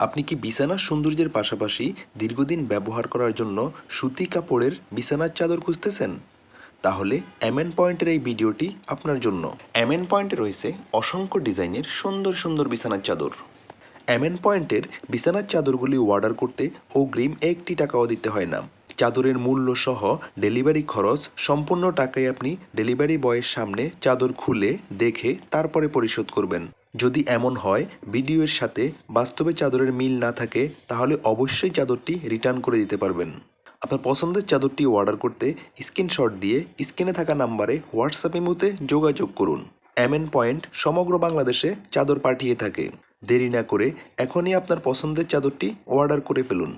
আপনি কি বিছানার সৌন্দর্যের পাশাপাশি দীর্ঘদিন ব্যবহার করার জন্য সুতি কাপড়ের বিছানার চাদর খুঁজতেছেন? তাহলে এমএন পয়েন্টের এই ভিডিওটি আপনার জন্য। এমএন পয়েন্টে রয়েছে অসংখ্য ডিজাইনের সুন্দর সুন্দর বিছানার চাদর। এমএন পয়েন্টের বিছানার চাদরগুলি অর্ডার করতে অগ্রিম একটি টাকাও দিতে হয় না। চাদরের মূল্য সহ ডেলিভারি খরচ সম্পূর্ণ টাকায় আপনি ডেলিভারি বয়ের সামনে চাদর খুলে দেখে তারপরে পরিশোধ করবেন। যদি এমন হয়, ভিডিওর সাথে বাস্তবে চাদরের মিল না থাকে, তাহলে অবশ্যই চাদরটি রিটার্ন করে দিতে পারবেন। আপনার পছন্দের চাদরটি অর্ডার করতে স্ক্রিনশট দিয়ে স্ক্রিনে থাকা নাম্বারে হোয়াটসঅ্যাপ ইমোতে যোগাযোগ করুন। এমএন পয়েন্ট সমগ্র বাংলাদেশে চাদর পাঠিয়ে থাকে। দেরি না করে এখনই আপনার পছন্দের চাদরটি অর্ডার করে ফেলুন।